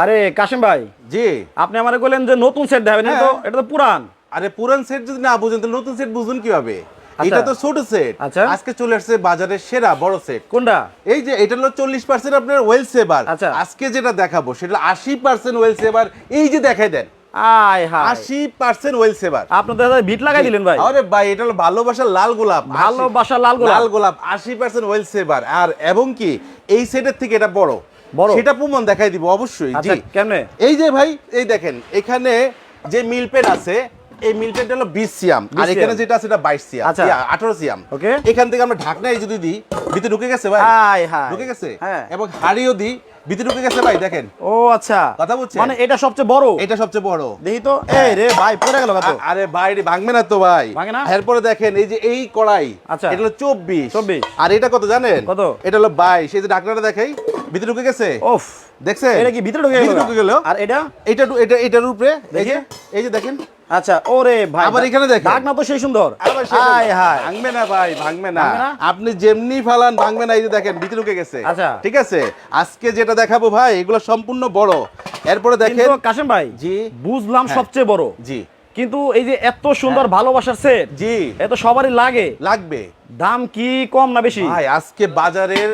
আরে কাশিম ভাই জি। আপনি আমারে বললেন যে নতুন সেট দেখাবেন এটা তো হ্যাঁ। এটা তো পুরান। আরে পুরান সেট যদি না বুঝেন তাহলে নতুন সেট বুঝুন কীভাবে? আচ্ছা। এটা তো ছোট সেট আচ্ছা। আজকে চলে আসছে বাজারের সেরা বড় সেট কোনটা? এই যে এটা হলো চল্লিশ পার্সেন্ট আপনার ওয়েল সেভার আচ্ছা। আজকে যেটা দেখাবো সেটা আশি পার্সেন্ট ওয়েল সেভার এই যে দেখাই দেন। আয় আশি পার্সেন্ট ওয়েল সেভার আপনাদের হাতে ভিট লাগাই দিলেন ভাই। আরে ভাই এটা হলো ভালোবাসার লাল গোলাপ। ভালোবাসার লাল গোলাপ। লাল গোলাপ আশি পার্সেন্ট ওয়েল সেভার আর এবং কি এই সেটের থেকে এটা বড়। বড়? সেটা প্রমাণ দেখাই দিব অবশ্যই আচ্ছা জি কেমনে এই যে ভাই এই দেখেন এখানে যে মিল পেন আছে এই মিল হলো বিশ সিয়াম। আর এখানে যেটা আছে এটা বাইশ সিয়াম। আচ্ছা। আঠারো সিয়াম। Okay. এখান থেকে আমরা ঢাকনা যদি দিই ভিতরে ঢুকে গেছে ভাই? আয় হায়। ঢুকে গেছে? হ্যাঁ। এবং হাড়িও দিই ভিতরে ঢুকে গেছে ভাই দেখেন। ও আচ্ছা। কথা বুঝছেন? মানে এটা সবচেয়ে বড়? এটা সবচেয়ে বড়। দেখি তো। এই রে ভাই পড়ে গেল কত আরে বাইরে ভাঙবে না তো ভাই। ভাঙে না? এরপরে দেখেন এই যে এই কড়াই আচ্ছা। এটা হলো চব্বিশ। 24 আর এটা কত জানেন? কত? এটা হলো বাইশ। এই যে ডাকনাটা দেখাই ভিতরে ঢুকে গেছে? ওফ। দেখছে এটা কি ভিতরে ঢুকে গেল ঢুকে গেল। আর এটা? এটা এটা এটার উপরে এই যে এই যে দেখেন আচ্ছা ওরে ভাই আবার এখানে দেখেন। দাগ না তো সেই সুন্দর। আয় হায় ভাঙবে না ভাই ভাঙবে না। আপনি যেমনি ফালান ভাঙবে না। এই যে দেখেন ভিতরে ঢুকে গেছে। আচ্ছা। ঠিক আছে? আজকে যেটা দেখাবো ভাই এগুলো সম্পূর্ণ বড়। এরপরে দেখেন কাশিম ভাই জি। বুঝলাম হ্যাঁ। সবচেয়ে বড়। জি। কিন্তু এই যে এত সুন্দর ভালোবাসার সেট জি। এত সবারই লাগে। লাগবে। দাম কি কম না বেশি? ভাই আজকে বাজারের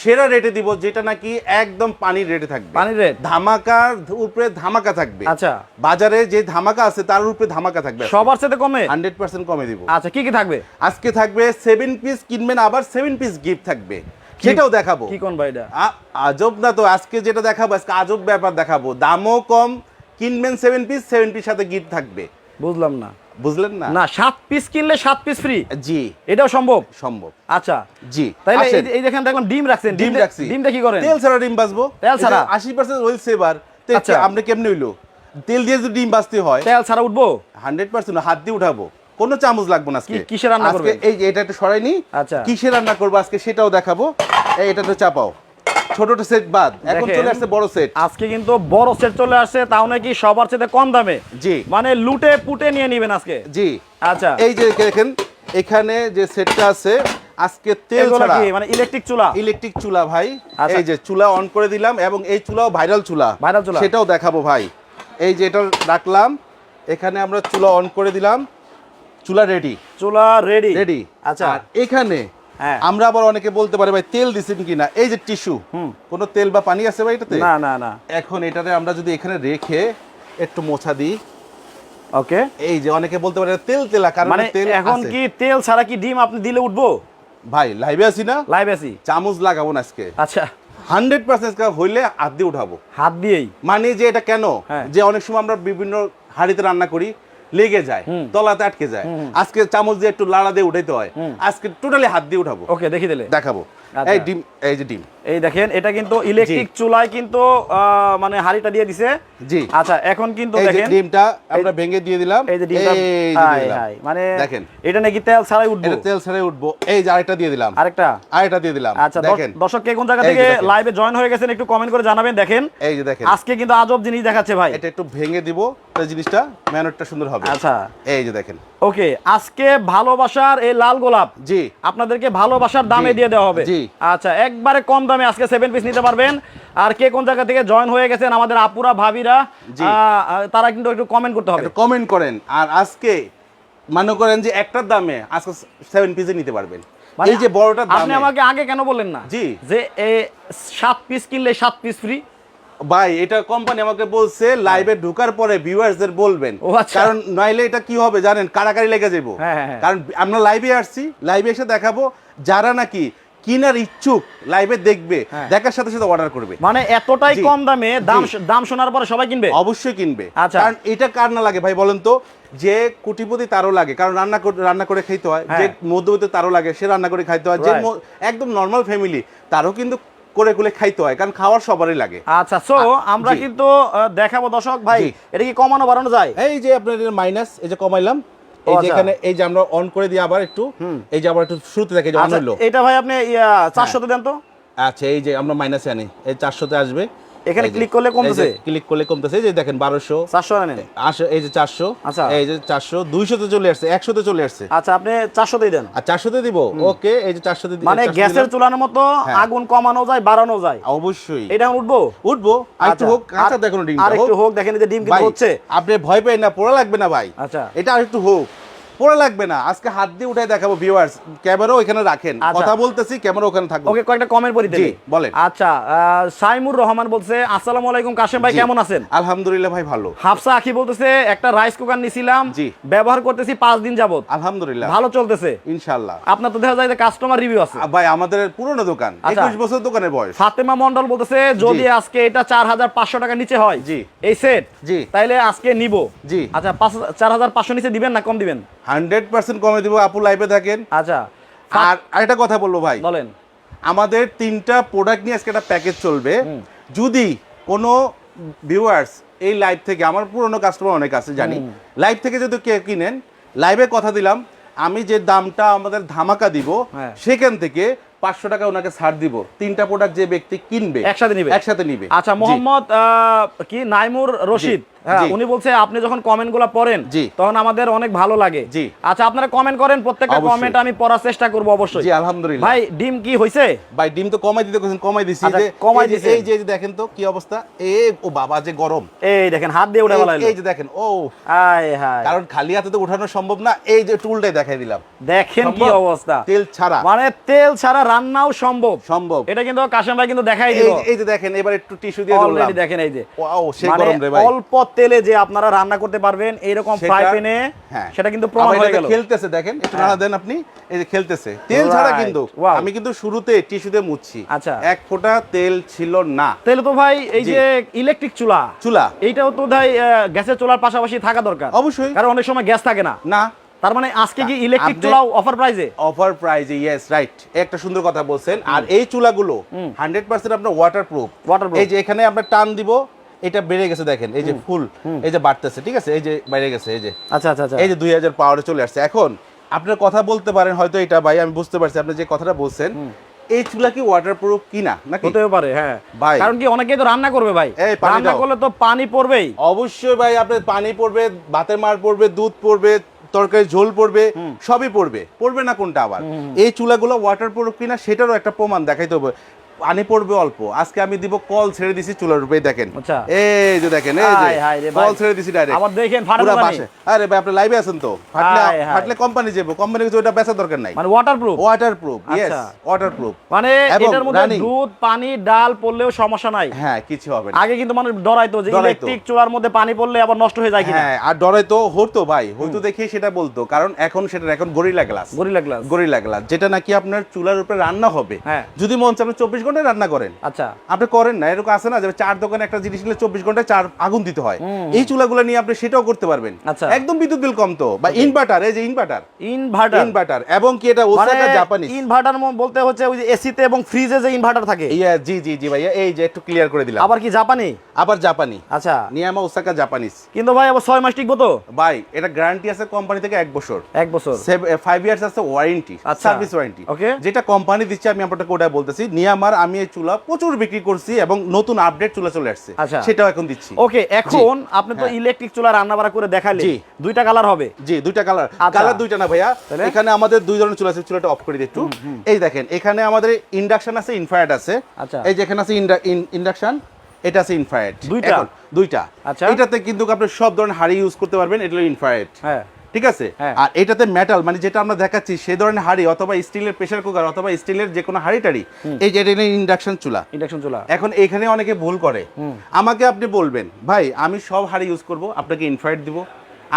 সেরা রেটে দিব যেটা নাকি একদম পানির রেটে থাকবে। পানির রেট ধামাকার উপরে ধামাকা থাকবে। আচ্ছা। বাজারে যে ধামাকা আছে তার উপরে ধামাকা থাকবে। সবার সাথে কমে? হান্ড্রেড পার্সেন্ট কমে দিব। আচ্ছা কি কি থাকবে? আজকে থাকবে সেভেন পিস কিনবেন আবার সেভেন পিস গিফট থাকবে। সেটাও দেখাবো। কি কোন ভাইটা আজব না তো আজকে যেটা দেখাবো আজকে আজব ব্যাপার দেখাবো। দামও কম কিনবেন সেভেন পিস সেভেন পিস সাথে গিফট থাকবে। বুঝলাম না। বুঝলেন না? না সাত পিস কিনলে সাত পিস ফ্রি জি। এটাও সম্ভব? সম্ভব। আচ্ছা। জি আসেন। এই- দেখেন দেখলাম ডিম রাখছেন। ডিম রাখছি। ডিমটা কি করেন? তেল ছাড়া ডিম বাঁচবো? তেল ছাড়া? আশি পার্সেন্ট ওয়েল সেভার আচ্ছা। আপনি কেমনে হইল? তেল দিয়ে যদি ডিম বাঁচতে হয় তেল ছাড়া উঠবো? হান্ড্রেড পার্সেন্ট হাত দিয়ে উঠাবো। কোনো চামচ লাগবে না আজকে। কিসে রান্না করবেন? এই এটা একটু সরাই নি। আচ্ছা। কিসে রান্না করব আজকে সেটাও দেখাবো। এই এটা তো চাপাও। ছোটটা সেট বাদ। এখন চলে আসছে বড় সেট আজকে কিন্তু বড় সেট চলে আসছে তাও নাকি সবার চেয়ে কম দামে। জি। মানে লুটে পুটে নিয়ে নিবেন আজকে। জি। আচ্ছা। এই যে দেখেন এখানে যে সেটটা আছে আজকে তেল ছাড়া। মানে ইলেকট্রিক চুলা? ইলেকট্রিক চুলা ভাই। আচ্ছা। এই যে চুলা অন করে দিলাম এবং এই চুলাও ভাইরাল চুলা। Viral চুলা। সেটাও দেখাবো ভাই। এই যে এটা রাখলাম এখানে আমরা চুলা অন করে দিলাম। চুলা রেডি চুলা রেডি রেডি আচ্ছা। এখানে। আমরা আবার অনেকে বলতে পারি ভাই তেল দিছেন কিনা? এই যে টিস্যু। কোনো তেল বা পানি আছে ভাই এটাতে? না না না। এখন এটাতে আমরা যদি এখানে রেখে একটু মোছা দিই। ওকে। এই যে অনেকে বলতে পারে তেল তেলা কারণ মানে তেল এখন কি তেল ছাড়া কি ডিম আপনি দিলে উঠবো? ভাই লাইভে আছি না? লাইভ আছি। চামচ লাগাবো না আজকে। আচ্ছা। হান্ড্রেড পার্সেন্ট হইলে হাত দিয়ে উঠাবো। হাত দিয়েই? মানে যে এটা কেন? হ্যাঁ। যে অনেক সময় আমরা বিভিন্ন হাঁড়িতে রান্না করি লেগে যায়। তলাতে আটকে যায়। আজকে চামচ দিয়ে একটু লাড়া দিয়ে উঠাইতে হয়। আজকে টোটালি হাত দিয়ে উঠাবো। ওকে দেখি দিলে দেখাবো। এই ডিম এই যে ডিম। এই দেখেন এটা কিন্তু ইলেকট্রিক চুলায় কিন্তু মানে হাড়িটা দিয়ে দিছে। জি। আচ্ছা এখন কিন্তু দেখেন ডিমটা আমরা ভেঙে দিয়ে দিলাম। এই যে ডিমটা এই মানে দেখেন। এটা নাকি তেল ছাড়াই উঠবো? এটা তেল ছেড়ে উঠবো। এই যে আরেকটা দিয়ে দিলাম। আরেকটা? আরেকটা দিয়ে দিলাম। আচ্ছা দেখেন। দর্শক কে কোন জায়গা থেকে লাইভে জয়েন হয়ে গেছেন একটু কমেন্ট করে জানাবেন দেখেন। এই যে দেখেন। আজকে কিন্তু আজব জিনিস দেখাচ্ছে ভাই। এটা একটু ভেঙে দিব তাহলে জিনিসটা ম্যানরটা সুন্দর হবে। আচ্ছা। এই যে দেখেন। ওকে আজকে ভালোবাসার এই লাল গোলাপ জি। আপনাদেরকে ভালোবাসার দামে দিয়ে দেওয়া হবে। জি। আচ্ছা একবারে কম দামে আজকে সেভেন পিস নিতে পারবেন। আর কে কোন জায়গা থেকে জয়েন হয়ে গেছেন আমাদের আপুরা ভাবিরা তারা কিন্তু একটু কমেন্ট করতে হবে। কমেন্ট করেন। আর আজকে মনে করেন যে একটার দামে আজকে সেভেন পিসে নিতে পারবেন। মানে এই যে বড়টার আপনি আমাকে আগে কেন বললেন না? জি। যে সাত পিস কিনলে সাত পিস ফ্রি ভাই এটা কোম্পানি আমাকে বলছে লাইভে ঢোকার পরে ভিউয়ার্সদের বলবেন। আচ্ছা। কারণ নইলে এটা কি হবে জানেন? কারাকারি লেগে যাব। হ্যাঁ, হ্যাঁ, হ্যাঁ। কারণ আমরা লাইভে আসছি লাইভে এসে দেখাবো যারা নাকি কিনার ইচ্ছুক লাইভে দেখবে হ্যাঁ। দেখার সাথে সাথে অর্ডার করবে। মানে এতটাই কম দামে দাম দাম শোনার পরে সবাই কিনবে? অবশ্যই কিনবে। আচ্ছা। কারণ এটা কার না লাগে ভাই বলেন তো? যে কোটিপতি তারও লাগে। কারণ রান্না করে রান্না করে খাইতে হয়। যে হ্যাঁ। মধ্যবিত্ত তারও লাগে সে রান্না করে খাইতে হয়। যে একদম নর্মাল ফ্যামিলি তারও কিন্তু করে গুলে খাইতে হয় কারণ খাওয়ার সবারই লাগে। আচ্ছা সো আমরা কিন্তু দেখাবো দর্শক ভাই এটা কি কমানো বাড়ানো যায়? এই যে আপনার মাইনাস এই যে কমাইলাম এই যে। এখানে এই যে আমরা অন করে দিই আবার একটু এই যে আবার একটু শুরুতে দেখে যে অন আচ্ছা হলো এটা ভাই আপনি চারশোতে দেন তো? আচ্ছা এই যে আমরা মাইনাসে আনি এই চারশোতে আসবে। এখানে click করলে কমতেছে? ক্লিক করলে কমতেছে এই যে দেখেন বারোশো। চারশো নেন আশো এই যে চারশো। আচ্ছা। এই যে চারশো দুইশোতে চলে আসছে একশোতে চলে আসছে। আচ্ছা আপনি চারশোতেই দেন। আর চারশোতে দিব? ওকে এই যে চারশোতে দি- মানে গ্যাসের। চুলার মতো হ্যাঁ। আগুন কমানো যায় বাড়ানো যায়। অবশ্যই। এটা উঠবো? উঠবো। আর একটু আচ্ছা। হোক কাঁচা দেখুন ডিমটা আর একটু হোক দেখেন এই যে ডিম কিন্তু হচ্ছে। আপনি ভয় পেয়ে না পোড়া লাগবে না ভাই। আচ্ছা। এটা আর একটু হোক। পোড়া লাগবে না। আজকে হাত দিয়ে উঠাই দেখাবো ভিউয়ার্স ক্যামেরাও এখানে রাখেন। আচ্ছা। কথা বলতেছি ক্যামেরা ওখানে থাকবে ওকে কয়েকটা কমেন্ট পড়ি দেবে বলেন। আচ্ছা সাইমুর রহমান বলছে আসসালামু আলাইকুম কাশেম ভাই কেমন আছেন? আলহামদুলিল্লাহ ভাই ভালো। হাফসা আখি বলতেছে একটা রাইস কুকার নিছিলাম জি। ব্যবহার করতেছি পাঁচ দিন যাবত আলহামদুলিল্লাহ। ভালো চলতেছে। ইনশাল্লাহ আপনার তো দেখা যায় যে কাস্টমার রিভিউ আছে। ভাই আমাদের পুরনো দোকান আচ্ছা। একুশ বছর দোকানের বয়স। ফাতেমা মন্ডল বলতেছে যদি আজকে এটা চার হাজার পাঁচশো টাকা নিচে হয় জি। এই সেট জি। তাইলে আজকে নিব। জি। আচ্ছা পাঁচ চার হাজার পাঁচশো নিচে দিবেন না কম দিবেন? হান্ড্রেড পার্সেন্ট কমে দিব আপু লাইভে থাকেন। আচ্ছা। আর আরেকটা কথা বলব ভাই। বলেন। আমাদের তিনটা প্রোডাক্ট নিয়ে আজকে একটা প্যাকেজ চলবে। যদি কোনো ভিউয়ার্স এই লাইভ থেকে আমার পুরনো কাস্টমার অনেক আছে জানি। লাইভ থেকে যদি কেউ কিনেন লাইভে কথা দিলাম আমি যে দামটা আমাদের ধামাকা দিব হ্যাঁ। সেখান থেকে পাঁচশো টাকা ওনাকে ছাড় দিব। তিনটা প্রোডাক্ট যে ব্যক্তি কিনবে একসাথে নিবে? একসাথে নিবে। আচ্ছা। মোহাম্মদ কি? নাইমুর রশিদ। হ্যাঁ উনি বলছে আপনি যখন কমেন্টগুলো পড়েন তখন আমাদের অনেক ভালো লাগে। জি। আচ্ছা আপনারা কমেন্ট করেন প্রত্যেকটা কমেন্ট আমি পড়ার চেষ্টা করব অবশ্যই। জি আলহামদুলিল্লাহ। ভাই ডিম কি হইছে? ভাই ডিম তো কমাই দিতে কইছেন কমাই দিছি। আচ্ছা, যে কমাই এই এই যে দেখেন তো কি অবস্থা? এ ও বাবা যে গরম। এই দেখেন হাত দিয়ে এই- যে দেখেন ও। আয় হায়। কারণ খালি হাতে তো উঠানো সম্ভব না এই যে টুলটাই দেখাই দিলাম। দেখেন কি অবস্থা। তেল ছাড়া। মানে তেল ছাড়া রান্নাও সম্ভব। সম্ভব। এটা কিন্তু কাশেম ভাই কিন্তু দেখাই দিল। এই যে দেখেন এবার একটু টিস্যু দিয়ে অলরেডি দেখেন এই যে। ওয়াও সেই মানে গরম রে ভাই। অল্প তেলে যে আপনারা রান্না করতে পারবেন এইরকম ফ্রাই প্যানে হ্যাঁ। সেটা কিন্তু প্রমাণ হয়ে গেল। খেলতেছে দেখেন একটু হ্যাঁ। নাড়া দেন আপনি এই যে খেলতেছে। তেল ছাড়া কিন্তু আমি কিন্তু শুরুতে টিস্যুতে মুছছি। আচ্ছা। এক ফোঁটা তেল ছিল না। তাহলে তো ভাই এই যে ইলেকট্রিক চুলা। চুলা। এইটাও তো ভাই গ্যাসের চুলার পাশাপাশি থাকা দরকার। অবশ্যই। কারণ অনেক সময় গ্যাস থাকে না। না। তার মানে আজকে কি ইলেকট্রিক চুলাও অফার প্রাইজে অফার প্রাইজে ইয়েস রাইট একটা সুন্দর কথা বলছেন। আর এই চুলাগুলো হান্ড্রেড পার্সেন্ট আপনার ওয়াটার প্রুফ Waterproof। এই যে এখানে আমরা টান দিব এটা বেড়ে গেছে দেখেন এই যে ফুল এই যে বাড়তেছে ঠিক আছে? এই যে বাইরে গেছে এই যে। আচ্ছা আচ্ছা আচ্ছা। এই যে দুই হাজার পাওয়ারে চলে আসছে। এখন আপনার কথা বলতে পারেন হয়তো এটা ভাই আমি বুঝতে পারছি আপনি যে কথাটা বলছেন। এই চুলা কি ওয়াটার প্রুফ কিনা নাকি? হতেও পারে হ্যাঁ। ভাই। কারণ কি অনেকেই তো রান্না করবে ভাই। রান্না করলে তো পানি পড়বেই। অবশ্যই ভাই আপনার পানি পড়বে ভাতের মার পড়বে দুধ পড়বে তরকারি ঝোল পড়বে সবই পড়বে। পড়বে না কোনটা আবার? এই চুলাগুলো ওয়াটার প্রুফ কিনা সেটারও একটা প্রমাণ দেখাইতে হবে। পানি পড়বে অল্প। আজকে আমি দিব কল ছেড়ে দিছি চুলার উপরে দেখেন। আচ্ছা। এই যে দেখেন এই যে। কল ছেড়ে দিছি ডাইরেক্ট আবার দেখেন ফাটে পুরা পানি। বাসে। আরে ভাই আপনি লাইভে আছেন তো? ফাটলে। ফাটলে কোম্পানি যাব কোম্পানি কিছু ওটা বেচার দরকার নাই। মানে waterproof waterproof yes আচ্ছা। ওয়াটার প্রুফ মানে এটার মধ্যে দুধ পানি ডাল পড়লেও সমস্যা নাই। হ্যাঁ কিছু হবে না। আগে কিন্তু মানুষ ডরাইতো যে ডরাইতো। ইলেকট্রিক চুলার মধ্যে পানি পড়লে আবার নষ্ট হয়ে যায় কিনা। হ্যাঁ আর ডরে তো হতো ভাই। হয়তো দেখে সেটা বলতো কারণ এখন সেটা এখন gorilla glass gorilla glass gorilla glass যেটা নাকি আপনার চুলার উপরে রান্না হবে। হ্যাঁ। যদি মন চায় আপনি চব্বিশ ঘন্টায় রান্না করেন। আচ্ছা। আপনি করেন না এরকম আছে না যে চার দোকানে একটা জিনিস নিলে চব্বিশ ঘন্টায় চার আগুন দিতে হয়। এই চুলাগুলো নিয়ে আপনি সেটাও করতে পারবেন। আচ্ছা। একদম বিদ্যুৎ বিল কম তো। বা ইনভার্টার এই যে ইনভার্টার ইনভার্টার ইনভার্টার এবং কি এটা ওসাকা জাপানিজ ইনভার্টার বলতে হচ্ছে ওই যে এসিতে এবং ফ্রিজে যে ইনভার্টার থাকে। ইয়া জি জি জি ভাইয়া এই যে একটু ক্লিয়ার করে দিলাম। আবার কি জাপানি আবার জাপানি আচ্ছা। নিয়ামা ওসাকা জাপানিজ কিন্তু ভাই আবার ছয় মাস টিকবো তো? ভাই এটা গ্যারান্টি আছে কোম্পানি থেকে এক বছর। এক বছর। ফাইভ ইয়ার্স আছে ওয়ারেন্টি। সার্ভিস ওয়ারেন্টি ওকে যেটা কোম্পানি দিচ্ছে আমি আপনাকে ওটা বলতেছি। নিয়ামার আমি এই চুলা প্রচুর বিক্রি করছি এবং নতুন আপডেট চুলা চলে আসছে। আচ্ছা। সেটাও এখন দিচ্ছি। ওকে এখন আপনি তো হ্যাঁ। ইলেকট্রিক চুলা রান্না বাড়া করে দেখালে জি। দুইটা কালার হবে? জি দুইটা কালার আচ্ছা। কালার দুইটা না ভাইয়া। এখানে আমাদের দুই ধরনের চুলা আছে চুলাটা অফ করে দিই একটু। এই দেখেন এখানে আমাদের ইন্ডাকশন আছে ইনফ্রারেড আছে। আচ্ছা। এই যে এখানে আছে ইন্ডাকশন এটা আছে ইনফ্রারেড দুইটা? দুইটা। আচ্ছা। এটাতে কিন্তু আপনি সব ধরনের হাড়ি ইউজ করতে পারবেন এটা হলো ইনফ্রারেড হ্যাঁ। ঠিক আছে? হ্যাঁ। আর এটাতে মেটাল মানে যেটা আমরা দেখাচ্ছি সেই ধরনের হাড়ি অথবা স্টিলের প্রেসার কুকার অথবা স্টিলের যে কোনো হাড়ি টাড়ি এই যে এটা ইন্ডাকশন চুলা। ইন্ডাকশন চুলা। এখন এখানে অনেকে ভুল করে। আমাকে আপনি বলবেন ভাই আমি সব হাড়ি ইউজ করব আপনাকে ইনফ্রাইড দিব।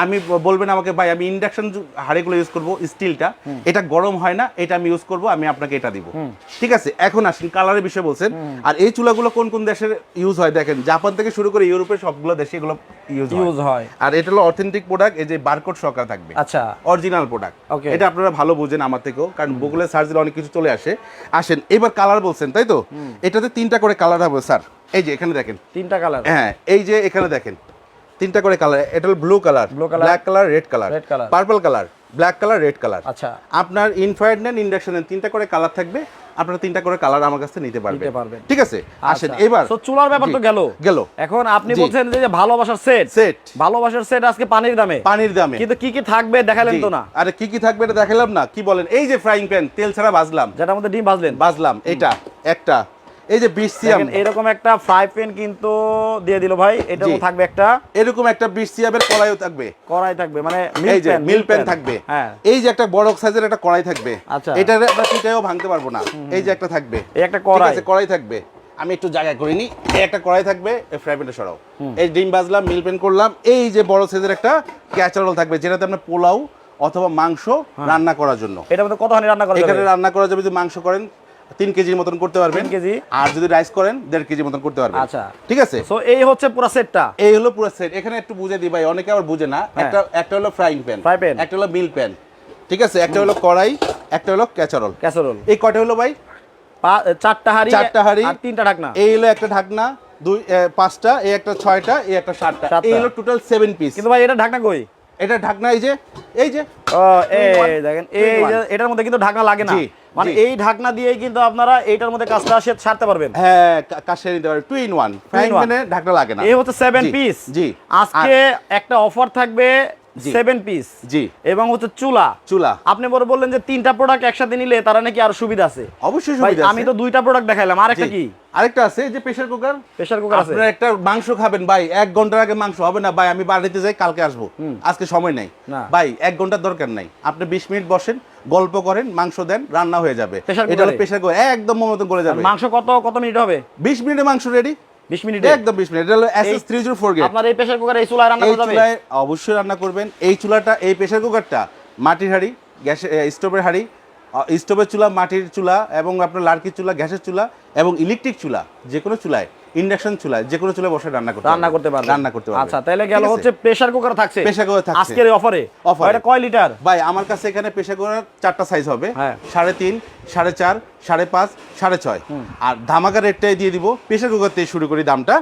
আমি বলবেন আমাকে ভাই আমি ইন্ডাকশন হাড়িগুলো ইউজ করব স্টিলটা এটা গরম হয় না এটা আমি ইউজ করব আমি আপনাকে এটা দিব। ঠিক আছে এখন আসেন কালারের বিষয়ে বলছেন। আর এই চুলাগুলো কোন কোন দেশের ইউজ হয়? দেখেন জাপান থেকে শুরু করে ইউরোপের সবগুলো দেশে এগুলো ইউজ ইউজ হয়। আর এটা হলো অথেন্টিক প্রোডাক্ট এই যে বারকোড সহকারে থাকবে। আচ্ছা। Original product. এটা আপনারা ভালো বুঝেন আমার থেকেও কারণ গুগলে সার্চ দিলে অনেক কিছু চলে আসে। আসেন এবার কালার বলছেন তাই তো? এটাতে তিনটা করে কালার হবে স্যার এই যে এখানে দেখেন। তিনটা কালার হ্যাঁ এই যে এখানে দেখেন। তিনটা করে কালার এটা blue colour black colour red colour. Purple colour black colour red colour আচ্ছা। আপনার ইনফ্রারেড নেন ইন্ডাকশন নেন তিনটা করে কালার থাকবে আপনারা তিনটা করে কালার আমার কাছে নিতে পারবেন। ঠিক আছে? আসেন আচ্ছা। এবার So, চুলার ব্যাপার তো গেল। গেল। এখন আপনি বলছেন যে ভালোবাসার সেট সেট ভালোবাসার সেট আজকে পানির দামে। পানির দামে। কিন্তু কি কি থাকবে দেখালেন তো না। আরে কি কি থাকবে এটা দেখালাম না। কি বলেন? এই যে ফ্রাইং প্যান তেল ছাড়া ভাজলাম যেটা আমাদের ডিম ভাজলেন। ভাজলাম এটা একটা। এই যে এরকম একটা ফ্রাই প্যান কিন্তু দিয়ে দিল ভাই। মধ্যে থাকবে একটা। এরকম একটা সিয়ামের কড়াইও থাকবে। কড়াই থাকবে মানে এই যে মিল প্যান থাকবে। হ্যাঁ। এই যে একটা বড় সাইজের একটা কড়াই থাকবে। আচ্ছা। এটা আমরা চিটাইও ভাঙতে পারব না। এই যে একটা থাকবে। এই একটা কড়াই। আছে কড়াই থাকবে। আমি একটু করিনি এই একটা কড়াই থাকবে এই ফ্রাই প্যানটা সরাও। এই ডিম ভাজলাম মিল প্যান করলাম। এই যে বড় সাইজের একটা ক্যাচারোল থাকবে যেটাতে পোলাও অথবা মাংস হ্যাঁ। রান্না করার জন্য। এটার মধ্যে কতখানি রান্না করা এখানে রান্না করা যাবে যদি মাংস করেন তিন কেজির মতন করতে পারবেন। কেজি। আর যদি রাইস করেন দেড় কেজির মতন করতে পারবেন। আচ্ছা। ঠিক আছে? সো এই হচ্ছে পুরো সেটটা? এই হলো পুরো সেট। এখানে একটু বুঝে দিই ভাই অনেকে আবার বুঝে না। হ্যাঁ। একটা একটা হলো ফ্রাইং প্যান Fry pan। একটা হলো মিল প্যান ঠিক আছে? একটা হলো কড়াই একটা হলো ক্যাচারল ক্যাসারোল এই কয়টা হলো ভাই? চারটা হাড়ি চারটা হাঁড়ি। আর তিনটা ঢাকনা। এই হলো একটা ঢাকনা দুই পাঁচটা এই একটা ছয়টা এই একটা সাতটা। সাতটা। এই হলো টোটাল সেভেন পিস কিন্তু ভাই এটা ঢাকনা কই? এটা ঢাকনা এই যে এই যে এই দেখেন এই এটার মধ্যে কিন্তু ঢাকনা লাগে না। মানে এই ঢাকনা দিয়েই কিন্তু আপনারা এইটার মধ্যে কাজটা আসে সারতে পারবেন। হ্যাঁ কাজ সেরে নিতে পারবেন। Two in one frying. প্যানে ঢাকনা লাগে না। এই হচ্ছে সেভেন পিস জি। আজকে একটা অফার থাকবে। সেভেন পিস জি। এবং হচ্ছে চুলা। চুলা। আপনি বলে বললেন যে তিনটা প্রোডাক্ট একসাথে নিলে তারা নাকি আরও সুবিধা আছে। অবশ্যই সুবিধা আমি তো দুইটা প্রোডাক্ট দেখাইলাম। আর একটা কি? আরেকটা আছে যে প্রেসার কুকার প্রেসার কুকার আছে। আপনারা একটা মাংস খাবেন ভাই। এক ঘণ্টার আগে মাংস হবে না। ভাই আমি বাড়িতে যাই কালকে আসব। আজকে সময় নেই। ভাই এক ঘণ্টার দরকার নাই। আপনি বিশ মিনিট বসেন গল্প করেন মাংস দেন রান্না হয়ে যাবে। এটা প্রেসার কুকার একদম মতো করে যাবে। মাংস কত কত মিনিট হবে? বিশ মিনিটে মাংস রেডি বিশ মিনিটে। একদম বিশ মিনিট। এটা হলো SS three zero four grade আপনার এই প্রেসার কুকার এই চুলায় রান্না করা যাবে? চুলায় অবশ্যই রান্না করবেন। এই চুলাটা এই প্রেসার কুকারটা মাটির হাঁড়ি গ্যাসের স্টোভের হাঁড়ি স্টোভের চুলা মাটির চুলা এবং আপনার লার্কির চুলা গ্যাসের চুলা এবং ইলেকট্রিক চুলা যে কোনো চুলায় ইন্ডাকশন চুলায় যে কোনো চুলায় বসে রান্না করতে রান্না করতে পারবেন। রান্না করতে পারবেন। আচ্ছা তাহলে গেল হচ্ছে প্রেসার কুকার থাকছে। Pressure cooker থাকছে। আজকের অফারে Offer-এ। এটা কয় লিটার ভাই আমার কাছে এখানে প্রেসার কুকার চারটা সাইজ হবে। হ্যাঁ। সাড়ে চার সাড়ে পাঁচ সাড়ে ছয়। আর ধামাকা রেটটাই দিয়ে দিব প্রেসার কুকার থেকে শুরু করি দামটা।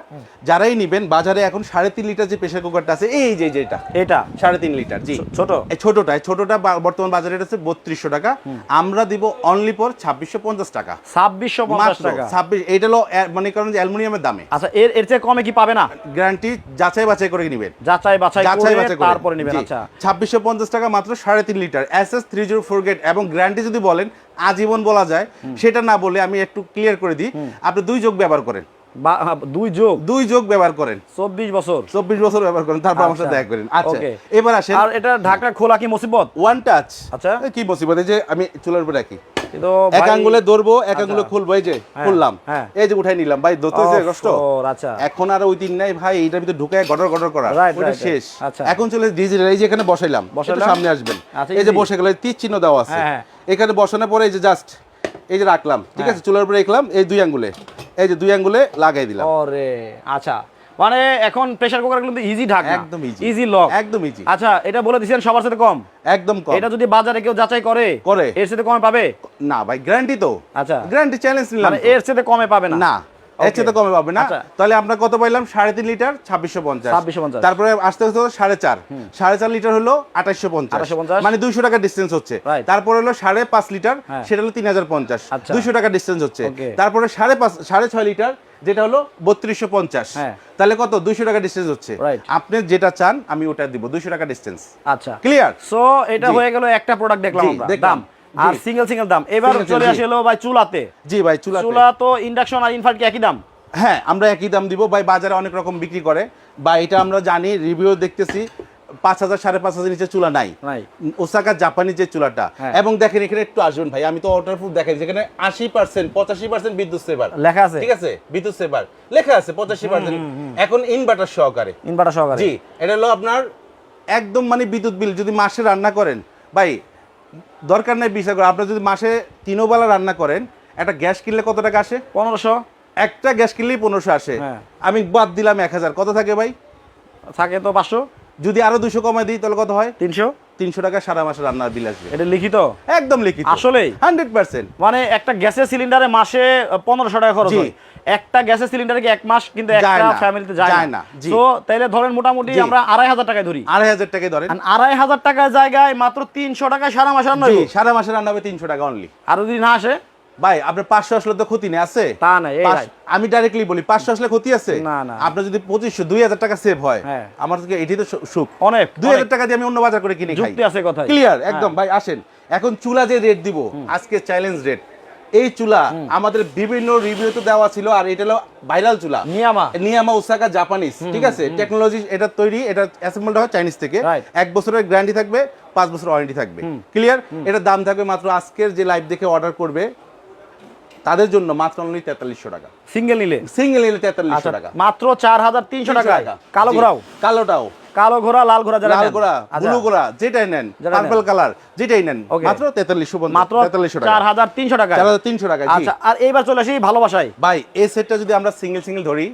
যারাই নিবেন বাজারে এখন সাড়ে তিন লিটার যে প্রেসার কুকারটা আছে এই যে যেটা এটা। সাড়ে তিন লিটার জি। ছোট? ছোটটা ছোটটা বর্তমান বাজারে আছে বত্রিশশো টাকা। আমরা দিব অনলি পর ছাব্বিশশো পঞ্চাশ টাকা। ছাব্বিশশো পঞ্চাশ টাকা? ছাব্বিশ এটা হলো মনে করেন যে অ্যালুমিনিয়ামের দামে। আচ্ছা এর এর চেয়ে কমে কি পাবে না? গ্যারান্টি যাচাই বাছাই করে নিবেন। যাচাই বাছাই যাচাই বাছাই করে। তারপরে নেবেন আচ্ছা। ছাব্বিশশো পঞ্চাশ টাকা মাত্র সাড়ে তিন litre. S S three zero four grade এবং গ্যারান্টি যদি বলেন আজীবন বলা যায় সেটা না বলে আমি একটু ক্লিয়ার করে দিই। আপনি দুই যোগ ব্যবহার করেন। বা- দুই যোগ? দুই যোগ ব্যবহার করেন। চব্বিশ বছর। চব্বিশ বছর ব্যবহার করেন তারপর আমার সাথে আচ্ছা। দেখা করেন। আচ্ছা এবার আসেন আর এটা ঢাকা খোলা কি মুসিবত? ওয়ান টাচ আচ্ছা। কি মুসিবত? এই যে আমি চুলার উপরে রাখি। এক আঙ্গুলে ধরবো এক আচ্ছা। আঙ্গুলে খুলবো এই যে হ্যাঁ, খুললাম হ্যাঁ। এই যে উঠাই নিলাম ভাই কষ্ট আচ্ছা এখন আর ওই দিন নাই ভাই এইটার ভিতরে ঢুকে গডর গডর করা ওটা. শেষ আচ্ছা। এখন চলে ডিজিটাল এই যে এখানে বসাইলাম। সামনে আসবেন এই যে বসে গেলে তীর চিহ্ন দেওয়া আছে হ্যাঁ। এখানে বসানোর পরে এই যে জাস্ট এই যে রাখলাম ঠিক। আছে চুলার উপরে রাখলাম এই দুই আঙ্গুলে এই যে দুই আঙ্গুলে লাগাই দিলাম আচ্ছা মানে এখন প্রেসার কুকার কিন্তু ইজি ঢাকনা। একদম easy। ইজি লক একদম ইজি আচ্ছা এটা বলে দিছেন সবার সাথে কম? একদম কম। এটা যদি বাজারে কেউ যাচাই করে করে। এর সাথে কমে পাবে? না ভাই গ্যারান্টি তো। আচ্ছা। গ্যারান্টি চ্যালেঞ্জ নিলাম মানে এর সাথে কমে পাবে না? না এর. কমে পাবে না। আচ্ছা। তাহলে আমরা কত পাইলাম? সাড়ে তিন লিটার ছাব্বিশশো পঞ্চাশ। 2650 তারপরে আসতে আসতে সাড়ে চার। সাড়ে চার লিটার হলো আঠাশশো পঞ্চাশ। 2850 মানে দুইশো টাকা ডিস্টেন্স হচ্ছে। তারপরে হলো সাড়ে পাঁচ লিটার হ্যাঁ। সেটা হলো তিন হাজার পঞ্চাশ। আচ্ছা। দুইশো টাকা ডিস্টেন্স হচ্ছে। তারপরে সাড়ে পাঁচ সাড়ে ছয় লিটার যেটা হলো বত্রিশশো পঞ্চাশ। হ্যাঁ। তাহলে কত? দুইশো টাকা ডিস্টেন্স হচ্ছে। আপনি যেটা চান আমি ওটা দিব। দুইশো টাকা ডিস্টেন্স আচ্ছা। ক্লিয়ার সো এটা হয়ে গেল একটা প্রোডাক্ট দেখলাম দেখলাম। দাম। আর সিঙ্গেল সিঙ্গেল দাম। এবার চলে জি। আসলো ভাই চুলাতে। জি ভাই চুলা চুলা তো ইন্ডাকশন আর ইনফার্ট কি একই দাম। হ্যাঁ আমরা একই দাম দিব। ভাই বাজারে অনেক রকম বিক্রি করে। বা এটা আমরা জানি রিভিউ দেখতেছি। পাঁচ হাজার সাড়ে পাঁচ হাজার নিচে চুলা নাই। ওসাকা জাপানি যে চুলাটা। হ্যাঁ। এবং দেখেন এখানে একটু আসবেন ভাই আমি তো অর্ডার প্রুফ দেখাই যেখানে আশি পার্সেন্ট পঁচাশি পার্সেন্ট বিদ্যুৎ সেবার। লেখা আছে। ঠিক আছে? বিদ্যুৎ সেবার। লেখা আছে পঁচাশি পার্সেন্ট এখন ইনভার্টার সহকারে। ইনভার্টার সহকারে। জি এটা হলো আপনার একদম মানে বিদ্যুৎ বিল যদি মাসে রান্না করেন। ভাই দরকার নাই বিচার করে আপনি যদি মাসে তিনও বেলা রান্না করেন একটা গ্যাস কিনলে কত টাকা আসে? পনেরোশো। একটা গ্যাস কিনলেই পনেরোশো আসে। হ্যাঁ। আমি বাদ দিলাম এক হাজার। কত থাকে ভাই? থাকে তো পাঁচশো। যদি আরও দুশো কমায় দিই তাহলে কত হয়? তিনশো? তিনশো টাকা সারা মাসে রান্নার বিল আসবে। এটা লিখিত? একদম লিখিত। আসলেই? Hundred percent. মানে একটা গ্যাসের সিলিন্ডারে মাসে পনেরোশো টাকা খরচ হয়। একটা গ্যাসের সিলিন্ডারে কি এক মাস কিন্তু একটা ফ্যামিলিতে যায় না? তো তাইলে ধরেন মোটামুটি আমরা আড়াই হাজার টাকায় ধরি। আড়াই হাজার টাকায় ধরেন। আড়াই হাজার টাকার জায়গায় মাত্র তিনশো টাকায় সারা মাস রান্না সারা মাসে রান্না হবে তিনশো টাকা অনলি আর যদি না আসে? ভাই আপনার পাঁচশো আসলে তো ক্ষতি নেই আছে? তা নাই, ভাই। আমি ডাইরেক্টলি বলি পাঁচশো আসলে ক্ষতি আছে? না, না। আপনার যদি পঁচিশশো দুই হাজার টাকা সেভ হয় হ্যাঁ। আমার থেকে এটি তো সুখ। অনেক দুই হাজার টাকা দিয়ে আমি অন্য বাজার করে কিনে খাই। আছে কথায়। ক্লিয়ার হ্যাঁ। একদম ভাই আসেন। এখন চুলা যে রেট দিব আজকে চ্যালেঞ্জ রেট এই চুলা আমাদের বিভিন্ন রিভিউতে দেওয়া ছিল আর এটা হলো ভাইরাল চুলা। নিয়ামা। নিয়ামা ওসাকা জাপানিজ ঠিক আছে? টেকনোলজি এটা তৈরি এটা অ্যাসেম্বলড হয় চাইনিজ থেকে। এক বছরের গ্যারান্টি থাকবে পাঁচ বছর ওয়ারেন্টি থাকবে। ক্লিয়ার এটার দাম থাকবে মাত্র আজকের যে লাইভ দেখে অর্ডার করবে তাদের জন্য মাত্র অনলি তেতাল্লিশশো টাকা। সিঙ্গেল নিলে? সিঙ্গেল নিলে তেতাল্লিশশো আচ্ছা টাকা। মাত্র চার হাজার তিনশো টাকায়? কালো। ঘোরাও কালোটাও। কালো ঘোড়া লাল ঘোড়া যারা লাল। গোড়া আচ্ছা, ব্লু গোড়া যেটাই নেন পার্পল কালার যেটাই নেন মাত্র তেতাল্লিশশো মাত্র তেতাল্লিশশো চার টাকা হাজার তিনশো টাকা চার হাজার তিনশো টাকা আচ্ছা আর এইবার চলে আসি ভালোবাসায়। ভাই এই সেটটা যদি আমরা সিঙ্গেল সিঙ্গেল ধরি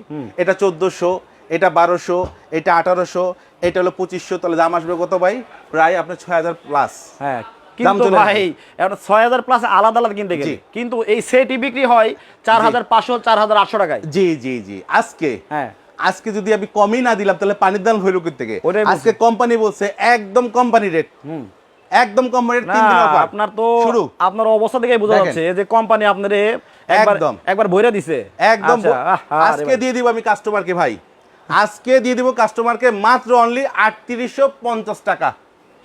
এটা চোদ্দোশো এটা বারোশো এটা আঠারোশো এটা হলো পঁচিশশো তাহলে দাম আসবে কত ভাই? প্রায় আপনার ছয় হাজার প্লাস হ্যাঁ কিন্তু ভাই এখন ছয় হাজার প্লাস আলাদা আলাদা কিনতে গেলে। কিন্তু এই সেটই বিক্রি হয় চার হাজার পাঁচশো চার হাজার আটশো টাকায়। জি জি জি। আজকে হ্যাঁ। আজকে যদি আমি কমই না দিলাম তাহলে পানির দাম হইল থেকে? আজকে কোম্পানি বলছে একদম কোম্পানি রেট একদম কোম্পানি রেট তিন দিন offer। আপনার তো শুরু। আপনার অবস্থা থেকে বোঝা যাচ্ছে যে কোম্পানি আপনার একবার একদম। একবার বইরা দিছে। একদম আচ্ছা, আজকে দিয়ে দিব আমি কাস্টমারকে ভাই। আজকে দিয়ে দিব কাস্টমারকে মাত্র অনলি আটত্রিশশো পঞ্চাশ টাকা।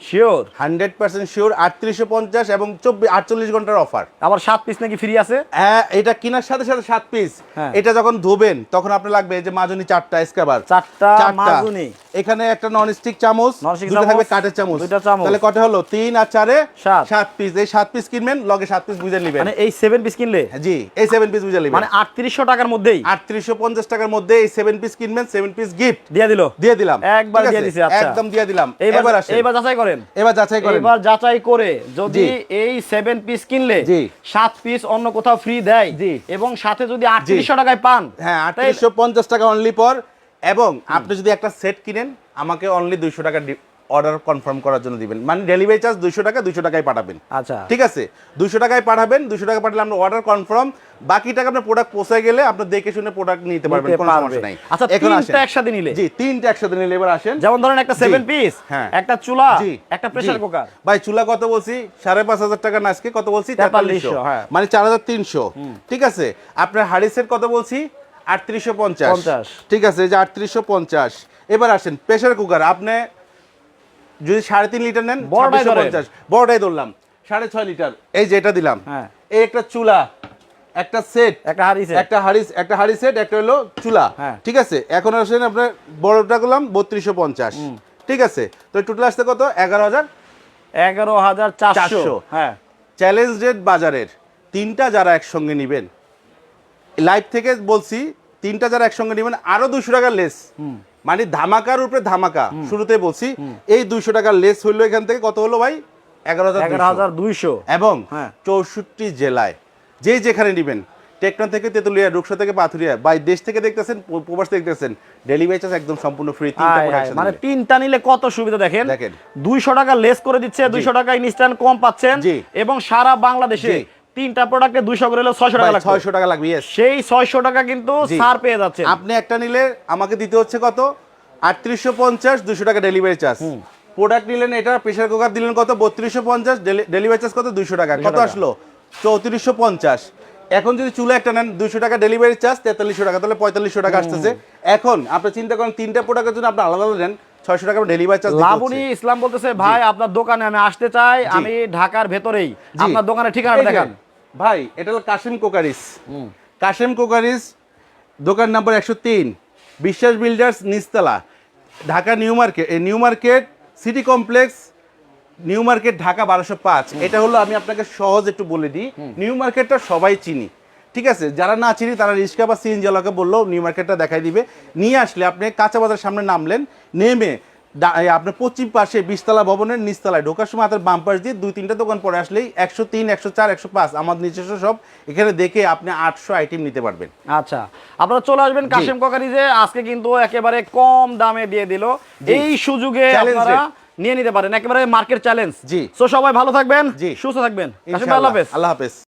শিওর হান্ড্রেড পার্সেন্ট শিওর আটত্রিশশো পঞ্চাশ এবং চব্বিশ আটচল্লিশ ঘণ্টার অফার। আবার সাত পিস নাকি ফ্রি আছে? হ্যাঁ এটা কেনার সাথে সাথে সাত পিস হ্যাঁ। এটা যখন ধোবেন তখন আপনার লাগবে যে মাজুনি চারটা স্ক্রাবার চারটা। মাজনি। এখানে একটা নন স্টিক চামচ দুটো থাকবে কাঠের চামচ। দুইটা চামচ। তাহলে কটা হলো? তিন আর চারে সাত। সাত পিস এই সাত পিস কিনবেন লগে সাত পিস বুঝে নেবেন। মানে এই সেভেন পিস কিনলে? জি এই সেভেন পিস বুঝে নেবেন। মানে আটত্রিশশো টাকার মধ্যেই? আটত্রিশশো পঞ্চাশ টাকার মধ্যে এই সেভেন পিস কিনবেন সেভেন পিস গিফট দিয়ে দিল? দিয়ে দিলাম। একবার দিয়ে? দিছে, আচ্ছা। একদম দিয়ে দিলাম। এবার আসেন। এইবার যাচাই করেন। এবার যাচাই করেন। এবার যাচাই করে যদি এই সেভেন পিস কিনলে জি। সাত পিস অন্য কোথাও ফ্রি দেয় জি। এবং সাথে যদি আটত্রিশশো টাকায় পান হ্যাঁ তাই- আটত্রিশশো পঞ্চাশ টাকা অনলি পর এবং আপনি যদি একটা সেট কিনেন আমাকে অনলি দুইশো টাকা অর্ডার কনফার্ম করার জন্য দিবেন। মানে ডেলিভারি চার্জ দুইশো টাকা দুইশো টাকায় পাঠাবেন। আচ্ছা। ঠিক আছে? দুইশো টাকায় পাঠাবেন দুইশো টাকা পাঠালে আমরা অর্ডার কনফার্ম বাকি টাকা আপনার প্রোডাক্ট পৌঁছে গেলে আপনি দেখে শুনে প্রোডাক্ট নিতে পারবেন কোনো সমস্যা নাই। আচ্ছা, এখন আসেন। একসাথে নিলে? জি তিনটা একসাথে নিলে এবার আসেন। যেমন ধরেন একটা সেভেন পিস হ্যাঁ। একটা চুলা জি। একটা প্রেসার কুকার ভাই চুলা কত বলছি? সাড়ে পাঁচ হাজার টাকা না আজকে কত বলছি? 4300 তেতাল্লিশশো। হ্যাঁ। মানে চার হাজার তিনশো। ঠিক আছে? আপনার হাড়ি সেট কত বলছি? আটত্রিশশো পঞ্চাশ। ঠিক আছে এই যে আটত্রিশশো পঞ্চাশ। এবার আসেন প্রেসার কুকার আপনি যদি সাড়ে তিন লিটার নেন ছাব্বিশশো পঞ্চাশ। বড়টাই ধরলাম সাড়ে ছয় লিটার। এই যে এটা দিলাম। হ্যাঁ। এই একটা চুলা একটা সেট একটা হারিছে একটা হাড়ি একটা হাড়ি সেট একটা হলো চুলা। হ্যাঁ। ঠিক আছে এখন আসেন আপনার বড়টা করলাম বত্রিশশো পঞ্চাশ। ঠিক আছে তো টোটাল আসতে কত? এগারো হাজার। এগারো হাজার চারশো। হ্যাঁ। চ্যালেঞ্জ রেট বাজারের তিনটা যারা একসঙ্গে নেবেন লাইভ থেকে বলছি তিনটা যারা একসঙ্গে নেবেন আরও দুশো টাকা লেস। মানে ধামাকার উপরে ধামাকা শুরুতে বলছি। এই দুইশো টাকা লেস হইল এখান থেকে কত হলো ভাই? এগারো হাজার দুইশো। এবং হ্যাঁ। চৌষট্টি জেলায়। যে যেখানে নেবেন টেকনা থেকে তেতুলিয়া রূপসা থেকে পাথুরিয়া বাই দেশ থেকে দেখতেছেন প্রবাস থেকে দেখতেছেন ডেলিভারি চার্জ একদম সম্পূর্ণ ফ্রি মানে। তিনটা নিলে কত সুবিধা দেখেন? দেখেন। দুইশো টাকা লেস করে দিচ্ছে দুইশো টাকা ইনস্ট্যান্ট কম পাচ্ছেন। এবং সারা বাংলাদেশে। তিনটা প্রোডাক্টে দুইশো করে হলে ছয়শো টাকা লাগবে। টাকা লাগবে। সেই ছয়শো টাকা কিন্তু। ছাড় পেয়ে যাচ্ছে আপনি একটা নিলে আমাকে দিতে হচ্ছে কত? আটত্রিশশো পঞ্চাশ দুশো টাকা ডেলিভারি চার্জ প্রোডাক্ট নিলেন এটা প্রেশার কুকার দিলেন কত? বত্রিশশো পঞ্চাশ ডেলিভারি চার্জ কত? দুশো টাকা। কত আসলো? চৌত্রিশশো পঞ্চাশ। এখন যদি চুলা একটা নেন দুশো টাকা ডেলিভারি চার্জ তেতাল্লিশশো টাকা তাহলে পঁয়তাল্লিশশো টাকা আসতেছে। এখন আপনি চিন্তা করেন তিনটা প্রোডাক্টের জন্য আপনি আলাদা আলাদা নেন ছয়শো টাকা ডেলিভারি চার্জ লাবণী ইসলাম বলতেছে ভাই আপনার দোকানে আমি আসতে চাই আমি ঢাকার ভেতরেই আপনার দোকানের ঠিকানা দেখান। ভাই এটা হলো কাশিম কোকারিস। কাশিম কোকারিস দোকান নাম্বার একশো তিন বিশ্বাস বিল্ডার্স নিচতলা। ঢাকা নিউ মার্কেট এই new market city complex new market Dhaka বারোশো পাঁচ। এটা হলো আমি আপনাকে সহজ একটু বলে দিই। নিউ মার্কেটটা সবাই চিনি। ঠিক আছে? যারা না চিনি তারা রিক্সা বা সিএনজি চালকে বললেও নিউ মার্কেটটা দেখাই দিবে। নিয়ে আসলে আপনি কাঁচা বাজার সামনে নামলেন নেমে আপনার পশ্চিম পাশে বিশতলা ভবনের নিচতলায় ঢোকার সময় হাতের বাম পাশ দিয়ে দুই তিনটা দোকান পরে আসলেই একশো তিন একশো চার একশো পাঁচ আমার নিজস্ব সব। এখানে দেখে আপনি আটশো আইটেম নিতে পারবেন। আচ্ছা আপনারা চলে আসবেন কাশিম যে আজকে কিন্তু একেবারে কম দামে দিয়ে দিল। এই সুযোগে আপনারা নিয়ে নিতে পারেন একেবারে মার্কেট চ্যালেঞ্জ জি। তো সবাই ভালো থাকবেন জি। সুস্থ থাকবেন। আল্লাহ হাফেজ। আল্লাহ হাফেজ।